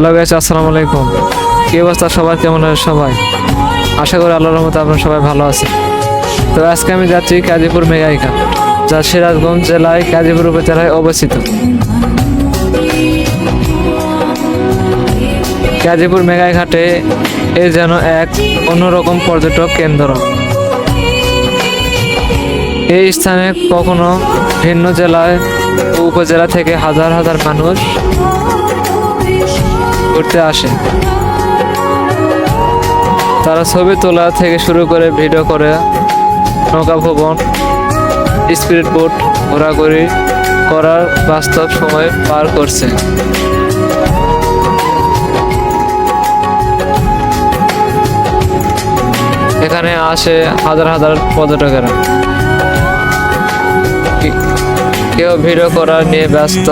Hello guys, আসসালামু আলাইকুম। কি অবস্থা? সবার কেমন আছে সবাই? আশা করি আল্লাহর রহমতে আপনারা সবাই ভালো আছেন। তো আজকে আমি যাচ্ছি কাজীপুর মেগাইকা যা সিরাজগঞ্জ জেলায় কাজীপুর উপজেলায় অবস্থিত। গাজীপুর মেগাইঘাটে এ যেন এক অন্যরকম পর্যটক কেন্দ্র। এই স্থানে কখনো ভিন্ন জেলায়, উপজেলা থেকে হাজার হাজার মানুষ ঘুরতে আসে। তারা ছবি তোলা থেকে শুরু করে ভিডিও করে, নৌকা ভবন, স্পিড বোট ঘোরাঘুরি করার বাস্তব সময় পার করছে। এখানে আসে হাজার হাজার পর্যটকেরা। কেউ ভিডিও করা নিয়ে ব্যস্ত,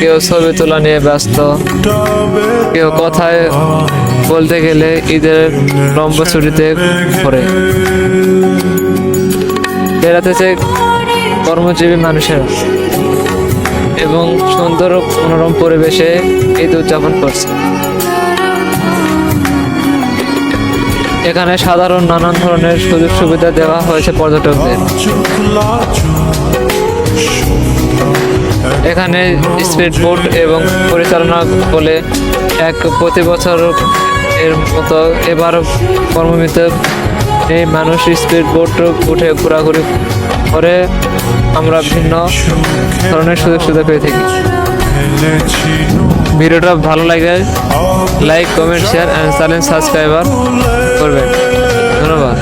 কেউ ছবি তোলা নিয়ে ব্যস্ত। কেউ কথায় বলতে গেলে ঈদের লম্বা ছুটিতে ঘোরে। বেড়াতেছে কর্মজীবী মানুষেরা এবং সুন্দর মনোরম পরিবেশে ঈদ উদযাপন করছে। এখানে সাধারণ নানান ধরনের সুযোগ সুবিধা দেওয়া হয়েছে পর্যটকদের। এখানে স্পিড বোট এবং পরিচালনা বলে এক প্রতি বছর এর মতো এবার কর্মমিত এই মানুষ স্পিড বোট উঠে ঘোরাঘুরি করে। আমরা ভিন্ন ধরনের সুযোগ সুবিধা পেয়ে থাকি। ভিডিওটা ভালো লাগে like comment share and channel subscriber করবেন। ধন্যবাদ।